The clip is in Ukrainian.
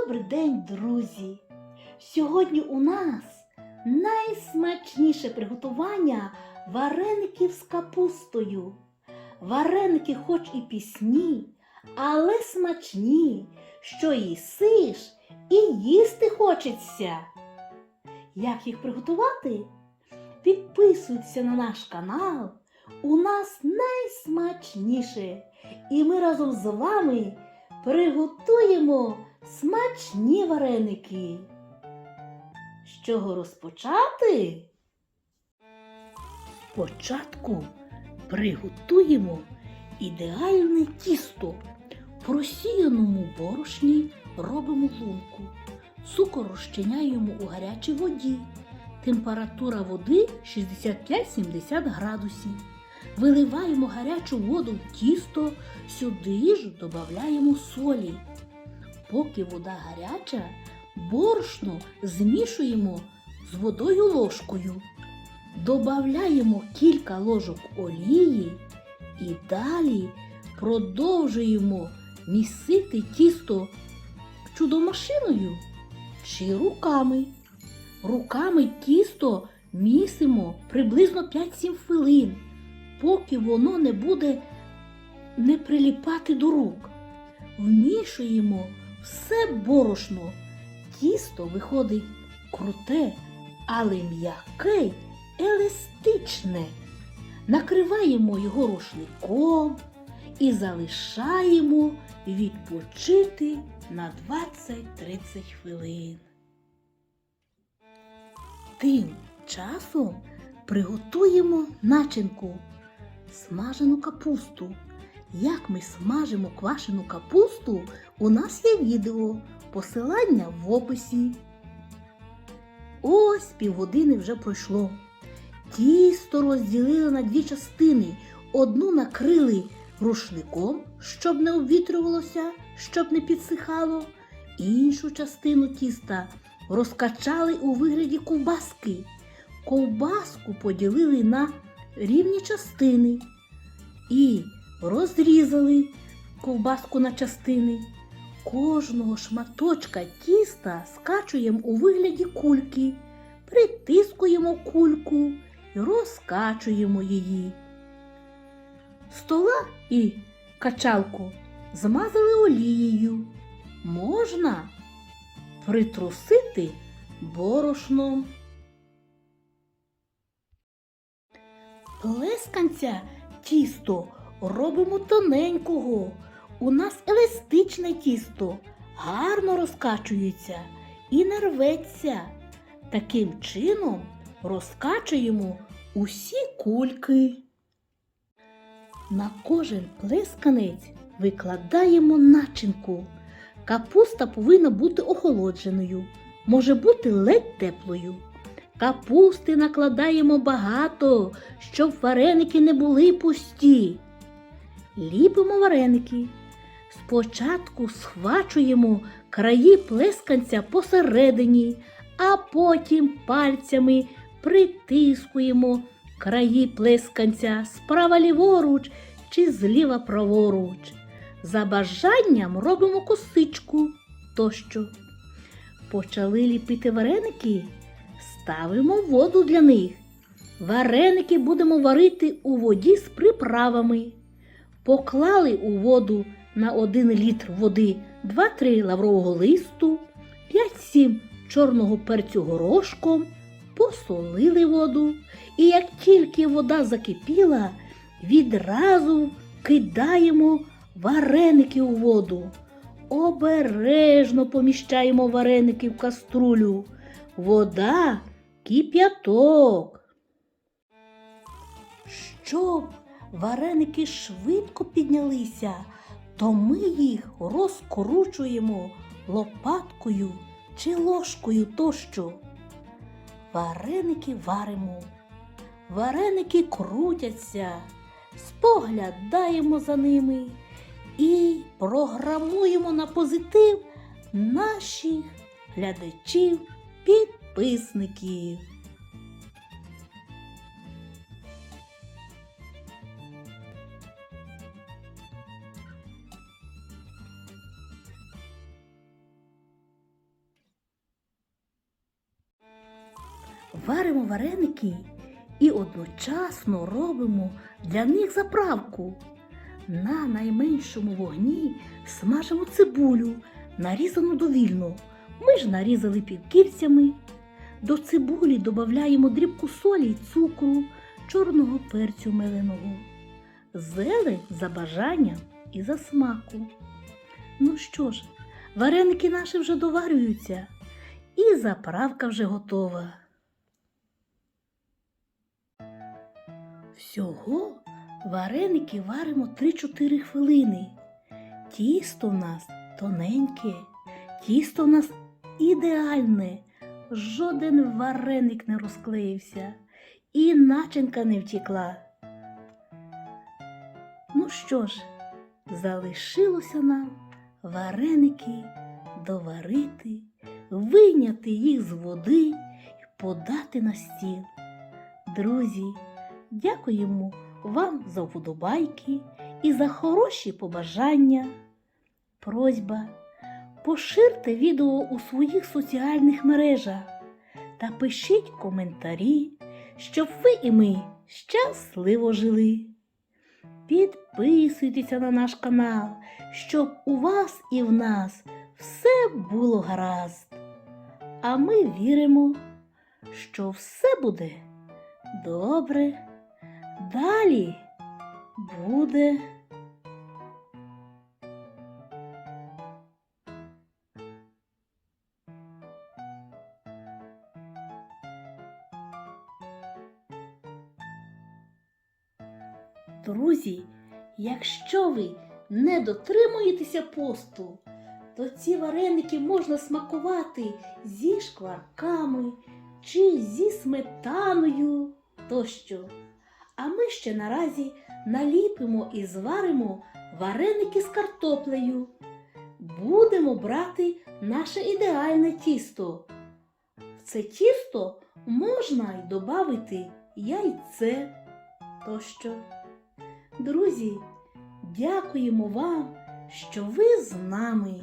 Добрий день, друзі! Сьогодні у нас найсмачніше приготування вареників з капустою. Вареники хоч і пісні, але смачні, що їсиш і їсти хочеться. Як їх приготувати? Підписуйтеся на наш канал. У нас найсмачніше. І ми разом з вами приготуємо смачні вареники. З чого розпочати? Спочатку приготуємо ідеальне тісто. Просіяному борошні робимо лунку. Цукор розчиняємо у гарячій воді. Температура води 65-70 градусів. Виливаємо гарячу воду в тісто, сюди ж додаємо солі. Поки вода гаряча, борошно змішуємо з водою ложкою. Добавляємо кілька ложок олії і далі продовжуємо місити тісто чудомашиною чи руками. Руками тісто місимо приблизно 5-7 хвилин, поки воно не буде не приліпати до рук. Вмішуємо все борошно. Тісто виходить круте, але м'яке, й еластичне. Накриваємо його рушником і залишаємо відпочити на 20-30 хвилин. Тим часом приготуємо начинку смажену капусту. Як ми смажимо квашену капусту, у нас є відео, посилання в описі. Ось півгодини вже пройшло. Тісто розділили на дві частини. Одну накрили рушником, щоб не обвітрювалося, щоб не підсихало. Іншу частину тіста розкачали у вигляді ковбаски. Ковбаску поділили на рівні частини і розрізали ковбаску на частини. Кожного шматочка тіста скачуємо у вигляді кульки, притискуємо кульку і розкачуємо її. Стола і качалку змазали олією. Можна притрусити борошном. Плесканця тісто робимо тоненького. У нас еластичне тісто, гарно розкачується і не рветься. Таким чином розкачуємо усі кульки. На кожен плесканець викладаємо начинку. Капуста повинна бути охолодженою, може бути ледь теплою. Капусти накладаємо багато, щоб вареники не були пусті. Ліпимо вареники. Спочатку схвачуємо краї плесканця посередині, а потім пальцями притискуємо краї плесканця справа ліворуч чи зліва праворуч. За бажанням робимо косичку тощо. Почали ліпити вареники, ставимо воду для них. Вареники будемо варити у воді з приправами. Поклали у воду на 1 літр води 2-3 лаврового листу, 5-7 чорного перцю горошком, посолили воду. І як тільки вода закипіла, відразу кидаємо вареники у воду. Обережно поміщаємо вареники в каструлю. Вода кип'яток. Щоб вареники швидко піднялися, то ми їх розкручуємо лопаткою чи ложкою тощо. Вареники варимо, вареники крутяться, споглядаємо за ними і програмуємо на позитив наших глядачів, підписників. Варимо вареники і одночасно робимо для них заправку. На найменшому вогні смажимо цибулю, нарізану довільно. Ми ж нарізали півкільцями. До цибулі додаємо дрібку солі й цукру, чорного перцю меленого, зелень за бажанням і за смаку. Ну що ж, вареники наші вже доварюються, і заправка вже готова. Всього вареники варимо 3-4 хвилини. Тісто в нас тоненьке, тісто в нас ідеальне. Жоден вареник не розклеївся і начинка не втікла. Ну що ж, залишилося нам вареники доварити, вийняти їх з води і подати на стіл. Друзі, дякуємо вам за вподобайки і за хороші побажання. Просьба поширте відео у своїх соціальних мережах та пишіть коментарі, щоб ви і ми щасливо жили. Підписуйтеся на наш канал, щоб у вас і в нас все було гаразд. А ми віримо, що все буде добре. Далі буде. Друзі, якщо ви не дотримуєтеся посту, то ці вареники можна смакувати зі шкварками чи зі сметаною тощо. А ми ще наразі наліпимо і зваримо вареники з картоплею. Будемо брати наше ідеальне тісто. В це тісто можна й додати яйце тощо. Друзі, дякуємо вам, що ви з нами.